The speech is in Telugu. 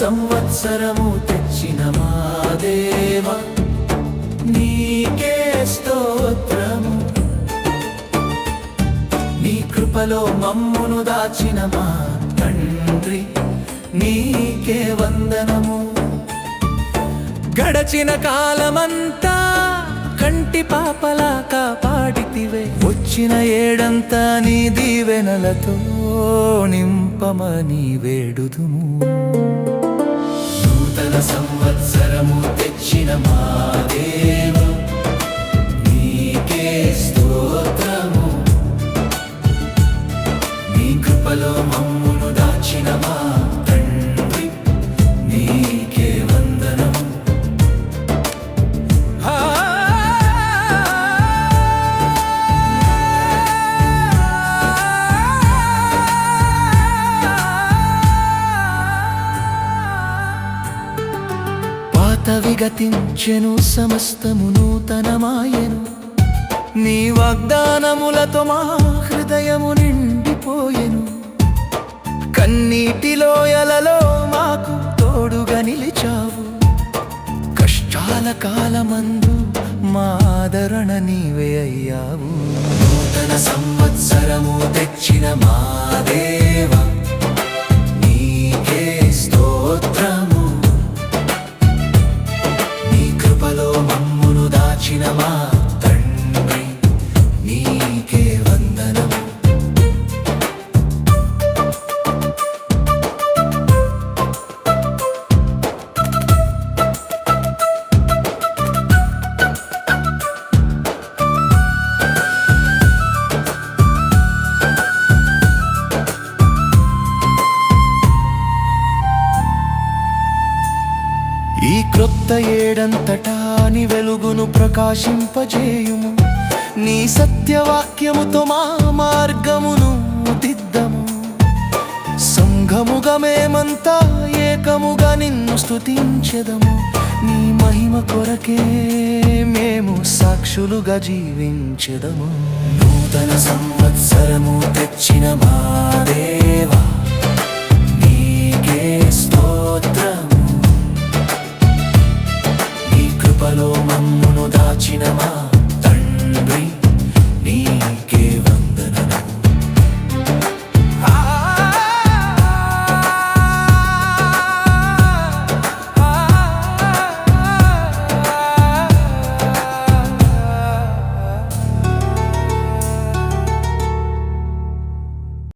సంవత్సరము తెచ్చిన మా దేవ నీకే స్తోత్రము. నీ కృపలో మమ్మును దాచిన మా తండ్రి నీకే వందనము. గడచిన కాలమంతా కంటి పాపలా కాపాడితివే. వచ్చిన ఏడంతా నీ దీవెనలతో నింపమని వేడుదుము. నూతన సంవత్సరము తెచ్చిన మా దేవ పాత విగతించెను సమస్తము నూతనమాయను. నీ వాగ్దానములతో మా హృదయము నిండిపోయెను. కన్నీటిలోయలలో మాకు తోడుగా నిలిచావు. కష్టాల కాలమందు మా ఆదరణ నీవే అయ్యావు. నూతన సంవత్సరము తెచ్చిన మాదే దాచిన ఈ క్రొత్త ఏడంతటా నీ వెలుగును ప్రకాశింపజేయుము. నీ సత్యవాక్యముతో మా మార్గమును దిద్దము. సంఘముగా మేమంతా ఏకముగా నిన్ను స్తుతించెదము. నీ మహిమ కొరకే మేము సాక్షులుగా జీవించెదము. నూతన సంవత్సరము తెచ్చిన మా వచనమా